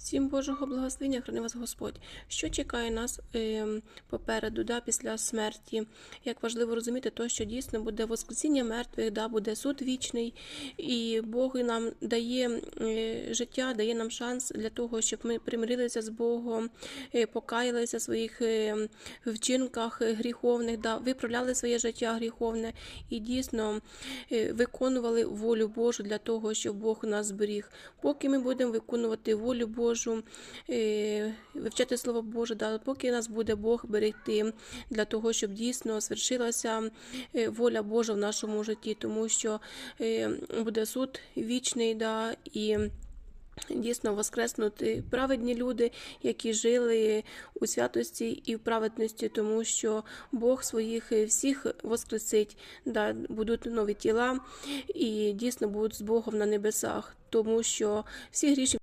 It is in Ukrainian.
Всім Божого благословення, храни вас Господь. Що чекає нас е, попереду, да, після смерті? Як важливо розуміти, то, що дійсно буде воскресіння мертвих, да, буде суд вічний, і Бог нам дає е, життя, дає нам шанс для того, щоб ми примирилися з Богом, е, покаялися в своїх е, вчинках е, гріховних, да, виправляли своє життя гріховне і дійсно е, виконували волю Божу для того, щоб Бог нас зберіг. Поки ми будемо виконувати волю Божу, е, вивчати Слово Боже, да, поки нас буде Бог берегти для того, щоб дійсно свершилася е, воля Божа в нашому житті, тому що е, буде суд вічний, да, і Дійсно воскреснути праведні люди, які жили у святості і в праведності, тому що Бог своїх всіх воскресить, да, будуть нові тіла і дійсно будуть з Богом на небесах, тому що всі грішні